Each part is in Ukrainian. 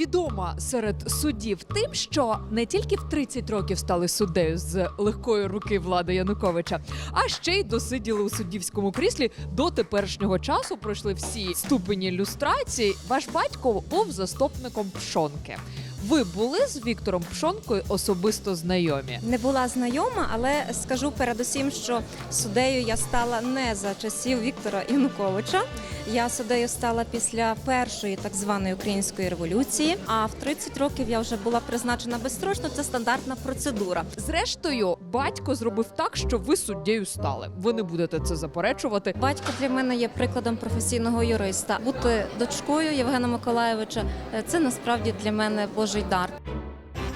відома серед суддів тим, що не тільки в 30 років стали суддею з легкої руки влади Януковича, а ще й досиділи у суддівському кріслі до теперішнього часу. Пройшли всі ступені люстрації. Ваш батько був заступником Пшонки. Ви були з Віктором Пшонкою особисто знайомі? Не була знайома, але скажу передусім, що суддею я стала не за часів Віктора Януковича. Я суддею стала після першої так званої української революції. А в 30 років я вже була призначена безстрочно. Це стандартна процедура. Зрештою, батько зробив так, що ви суддєю стали. Ви не будете це заперечувати. Батько для мене є прикладом професійного юриста. Бути дочкою Євгена Миколаєвича це насправді для мене божий дар.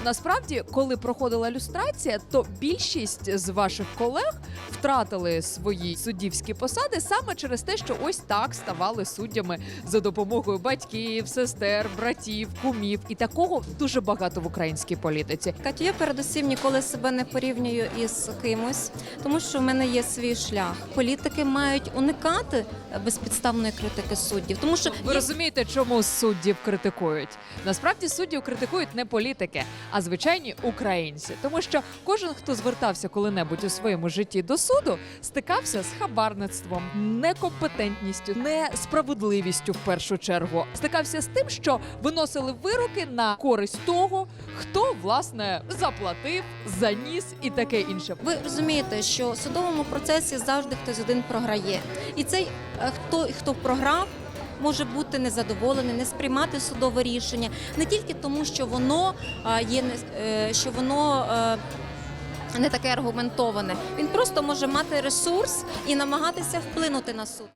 Насправді, коли проходила люстрація, то більшість з ваших колег втратили свої суддівські посади саме через те, що ось так ставали суддями за допомогою батьків, сестер, братів, кумів. І такого дуже багато в українській політиці. Катю, я передусім ніколи себе не порівнюю із кимось, тому що в мене є свій шлях. Політики мають уникати безпідставної критики суддів, тому що Ви розумієте, чому суддів критикують? Насправді суддів критикують не політики, а звичайні українці, тому що кожен, хто звертався коли-небудь у своєму житті до суду, стикався з хабарництвом, некомпетентністю, несправедливістю в першу чергу. Стикався з тим, що виносили вироки на користь того, хто власне заплатив, заніс і таке інше. ви розумієте, що в судовому процесі завжди хтось один програє, і цей е, хто хто програв. Може бути незадоволений, не сприймати судове рішення не тільки тому, що воно є не е, що воно е, не таке аргументоване. Він просто може мати ресурс і намагатися вплинути на суд.